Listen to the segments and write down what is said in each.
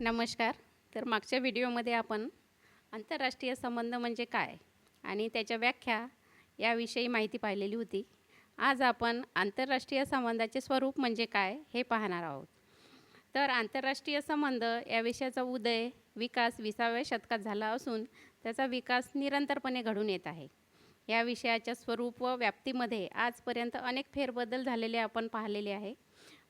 नमस्कार. तर मागच्या व्हिडिओमध्ये आपण आंतरराष्ट्रीय संबंध म्हणजे काय आणि त्याच्या व्याख्या याविषयी माहिती पाहिलेली होती. आज आपण आंतरराष्ट्रीय संबंधाचे स्वरूप म्हणजे काय हे पाहणार आहोत. तर आंतरराष्ट्रीय संबंध या विषयाचा उदय विकास विसाव्या शतकात झाला असून त्याचा विकास निरंतरपणे घडून येत आहे. या विषयाच्या स्वरूप व व्याप्तीमध्ये आजपर्यंत अनेक फेरबदल झालेले आपण पाहिलेले आहे.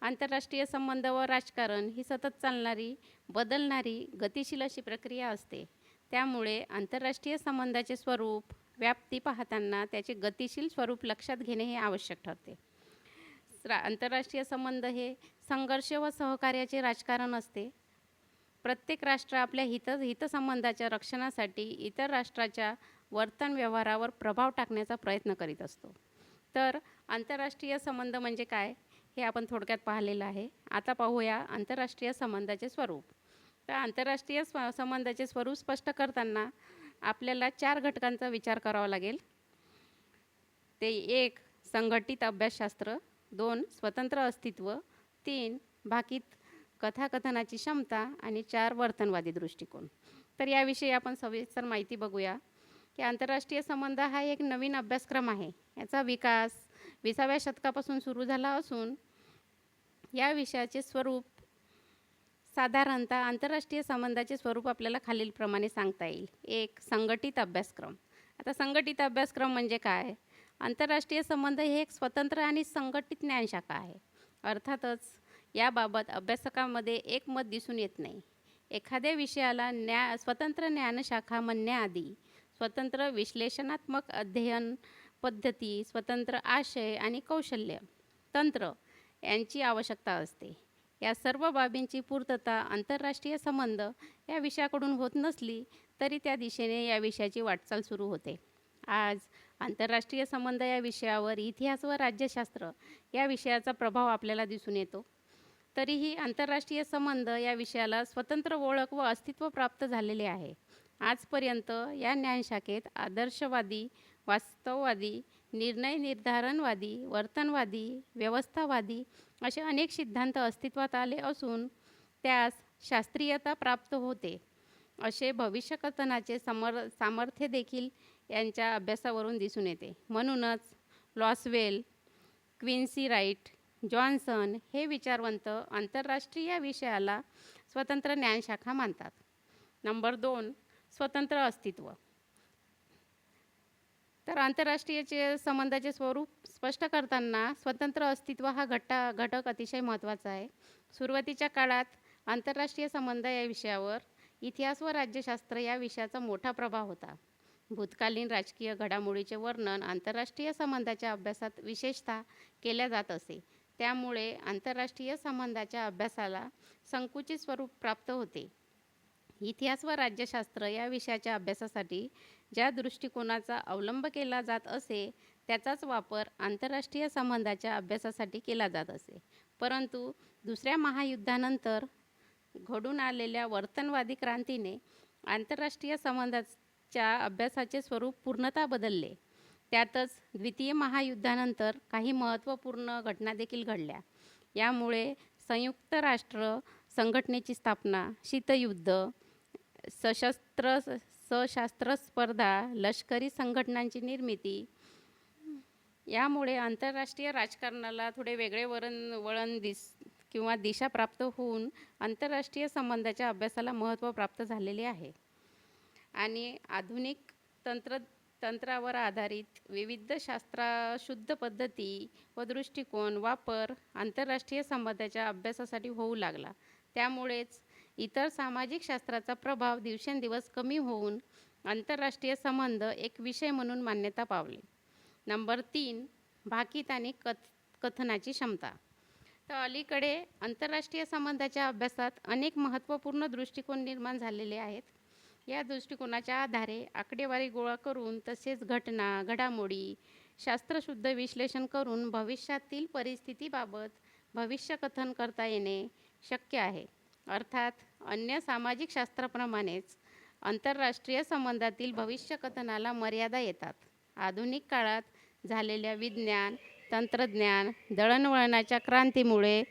आंतरराष्ट्रीय संबंध व राजकारण ही सतत चालणारी बदलणारी गतिशील अशी प्रक्रिया असते. त्यामुळे आंतरराष्ट्रीय संबंधाचे स्वरूप व्याप्ती पाहताना त्याचे गतिशील स्वरूप लक्षात घेणे हे आवश्यक ठरते. आंतरराष्ट्रीय संबंध हे संघर्ष व सहकार्याचे राजकारण असते. प्रत्येक राष्ट्र आपल्या हित हितसंबंधाच्या रक्षणासाठी इतर राष्ट्राच्या वर्तन व्यवहारावर प्रभाव टाकण्याचा प्रयत्न करीत असतो. तर आंतरराष्ट्रीय संबंध म्हणजे काय? हे आपण थोडक्यात पाहिलेलं आहे. आता पाहूया आंतरराष्ट्रीय संबंधाचे स्वरूप. तर आंतरराष्ट्रीय स्व संबंधाचे स्वरूप स्पष्ट करताना आपल्याला चार घटकांचा विचार करावा लागेल. ते एक संघटित अभ्यासशास्त्र. दोन स्वतंत्र अस्तित्व. तीन भाकीत कथाकथनाची क्षमता. आणि चार वर्तनवादी दृष्टिकोन. तर याविषयी आपण सविस्तर माहिती बघूया की आंतरराष्ट्रीय संबंध हा एक नवीन अभ्यासक्रम आहे. याचा विकास विसाव्या शतकापासून सुरू झाला असून या विषयाचे स्वरूप साधारणतः आंतरराष्ट्रीय संबंधाचे स्वरूप आपल्याला खालीलप्रमाणे सांगता येईल. एक संघटित अभ्यासक्रम. आता संघटित अभ्यासक्रम म्हणजे काय? आंतरराष्ट्रीय संबंध हे एक स्वतंत्र आणि संघटित ज्ञानशाखा आहे. अर्थातच याबाबत अभ्यासकामध्ये एक मत दिसून येत नाही. एखाद्या विषयाला न्या स्वतंत्र ज्ञानशाखा म्हणण्याआधी स्वतंत्र विश्लेषणात्मक अध्ययन पद्धती स्वतंत्र आशय आणि कौशल्य तंत्र यांची आवश्यकता असते. या सर्व बाबींची पूर्तता आंतरराष्ट्रीय संबंध या विषयाकडून होत नसली तरी त्या दिशेने या विषयाची वाटचाल सुरू होते. आज आंतरराष्ट्रीय संबंध या विषयावर इतिहास व राज्यशास्त्र या विषयाचा प्रभाव आपल्याला दिसून येतो. तरीही आंतरराष्ट्रीय संबंध या विषयाला स्वतंत्र ओळख व अस्तित्व प्राप्त झालेले आहे. आजपर्यंत या ज्ञानशाखेत आदर्शवादी वास्तववादी निर्णय निर्धारणवादी वर्तनवादी व्यवस्थावादी असे अनेक सिद्धांत अस्तित्वात आले असून त्यास शास्त्रीयता प्राप्त होते. असे भविष्यकथनाचे समर सामर्थ्य देखील यांच्या अभ्यासावरून दिसून येते. म्हणूनच लॉसवेल क्विन्सी राईट जॉन्सन हे विचारवंत आंतरराष्ट्रीय विषयाला स्वतंत्र ज्ञानशाखा मानतात. नंबर दोन स्वतंत्र अस्तित्व. तर आंतरराष्ट्रीयचे संबंधाचे स्वरूप स्पष्ट करताना स्वतंत्र अस्तित्व हा घटा घटक अतिशय महत्त्वाचा आहे. सुरुवातीच्या काळात आंतरराष्ट्रीय संबंध या विषयावर इतिहास व राज्यशास्त्र या विषयाचा मोठा प्रभाव होता. भूतकालीन राजकीय घडामोडीचे वर्णन आंतरराष्ट्रीय संबंधाच्या अभ्यासात विशेषतः केल्या जात असे. त्यामुळे आंतरराष्ट्रीय संबंधाच्या अभ्यासाला संकुचित स्वरूप प्राप्त होते. इतिहास व राज्यशास्त्र या विषयाच्या अभ्यासासाठी ज्या दृष्टिकोनाचा अवलंब केला जात असे त्याचाच वापर आंतरराष्ट्रीय संबंधाच्या अभ्यासासाठी केला जात असे. परंतु दुसऱ्या महायुद्धानंतर घडून आलेल्या वर्तनवादी क्रांतीने आंतरराष्ट्रीय संबंधाच्या अभ्यासाचे स्वरूप पूर्णतः बदलले. त्यातच द्वितीय महायुद्धानंतर काही महत्त्वपूर्ण घटना देखील घडल्या. यामुळे संयुक्त राष्ट्र संघटनेची स्थापना शीतयुद्ध सशस्त्र सशास्त्र स्पर्धा लष्करी संघटनांची निर्मिती यामुळे आंतरराष्ट्रीय राजकारणाला थोडे वेगळे वरण वळण दिस किंवा दिशा प्राप्त होऊन आंतरराष्ट्रीय संबंधाच्या अभ्यासाला महत्त्व प्राप्त झालेले आहे. आणि आधुनिक तंत्र तंत्रावर आधारित विविध शास्त्राशुद्ध पद्धती व दृष्टिकोन वापर आंतरराष्ट्रीय संबंधाच्या अभ्यासासाठी होऊ लागला. त्यामुळेच इतर सामाजिक शास्त्राचा प्रभाव दिवसेंदिवस कमी होऊन आंतरराष्ट्रीय संबंध एक विषय म्हणून मान्यता पावले. नंबर तीन भाकीत आणि कथ कथनाची क्षमता. तर अलीकडे आंतरराष्ट्रीय संबंधाच्या अभ्यासात अनेक महत्त्वपूर्ण दृष्टिकोन निर्माण झालेले आहेत. या दृष्टिकोनाच्या आधारे आकडेवारी गोळा करून तसेच घटना घडामोडी शास्त्रशुद्ध विश्लेषण करून भविष्यातील परिस्थितीबाबत भविष्यकथन करता येणे शक्य आहे. अर्थात अन्य सामाजिक शास्त्राप्रमाणेच आंतरराष्ट्रीय संबंधातील भविष्यकथनाला मर्यादा येतात. आधुनिक काळात झालेल्या विज्ञान तंत्रज्ञान दळणवळणाच्या क्रांतीमुळे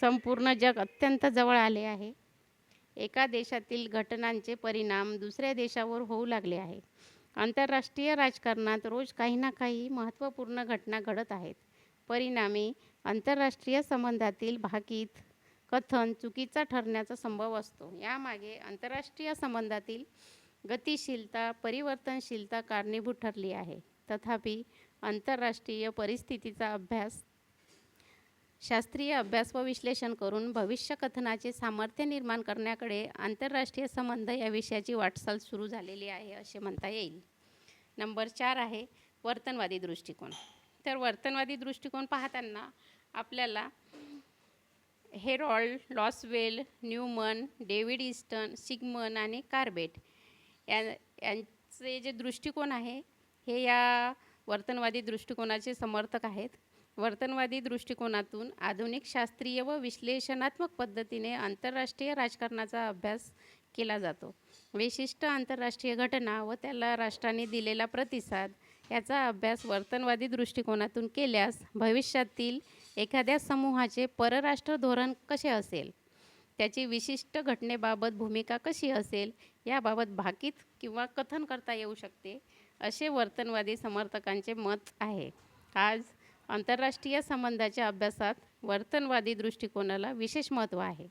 संपूर्ण जग अत्यंत जवळ आले आहे. एका देशातील घटनांचे परिणाम दुसऱ्या देशावर होऊ लागले आहे. आंतरराष्ट्रीय राजकारणात रोज काही ना काही महत्त्वपूर्ण घटना घडत आहेत. परिणामी आंतरराष्ट्रीय संबंधातील भाकीत कथन चुकीचा ठरण्याचा संभव असतो. यामागे आंतरराष्ट्रीय संबंधातील गतिशीलता परिवर्तनशीलता कारणीभूत ठरली आहे. तथापि आंतरराष्ट्रीय परिस्थितीचा अभ्यास शास्त्रीय अभ्यास व विश्लेषण करून भविष्य कथनाचे सामर्थ्य निर्माण करण्याकडे आंतरराष्ट्रीय संबंध या विषयाची वाटचाल सुरू झालेली आहे असे म्हणता येईल. नंबर चार आहे वर्तनवादी दृष्टिकोन. तर वर्तनवादी दृष्टिकोन पाहताना आपल्याला Harold Lasswell Newman David Easton Sigmund आणि कार्बेट या यांचे जे दृष्टिकोन आहे हे या वर्तनवादी दृष्टिकोनाचे समर्थक आहेत. वर्तनवादी दृष्टिकोनातून आधुनिक शास्त्रीय व विश्लेषणात्मक पद्धतीने आंतरराष्ट्रीय राजकारणाचा अभ्यास केला जातो. विशिष्ट आंतरराष्ट्रीय घटना व त्याला राष्ट्राने दिलेला प्रतिसाद याचा अभ्यास वर्तनवादी दृष्टिकोनातून केल्यास भविष्यातील एखाद्या समूहाचे परराष्ट्र धोरण कसे असेल? त्याची विशिष्ट घटनेबाबत भूमिका कशी असेल? याबाबत भाकीत किंवा कथन करता येऊ शकते असे वर्तनवादी समर्थकांचे मत आहे. आज आंतरराष्ट्रीय संबंधाच्या अभ्यासात वर्तनवादी दृष्टिकोनाला विशेष महत्त्व आहे.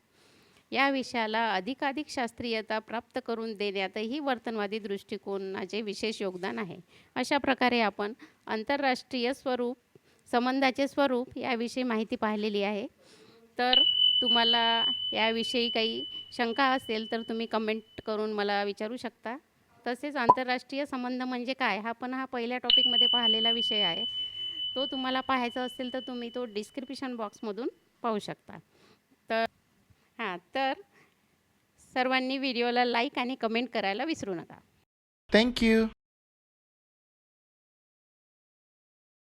या विषयाला अधिकाधिक शास्त्रीयता प्राप्त करून देण्यातही वर्तनवादी दृष्टिकोनाचे विशेष योगदान आहे. अशा प्रकारे आपण आंतरराष्ट्रीय स्वरूप संबंधाचे स्वरूप याविषयी माहिती पाहिलेली आहे. तर तुम्हाला याविषयी काही शंका असेल तर तुम्ही कमेंट करून मला विचारू शकता. तसेच आंतरराष्ट्रीय संबंध म्हणजे काय? हा पण हा पहिल्या टॉपिकमध्ये पाहिलेला विषय आहे. तो तुम्हाला पाहायचा असेल तर तुम्ही तो डिस्क्रिप्शन बॉक्समधून पाहू शकता. तर हां तर सर्वांनी व्हिडिओला लाईक आणि कमेंट करायला विसरू नका. थँक्यू.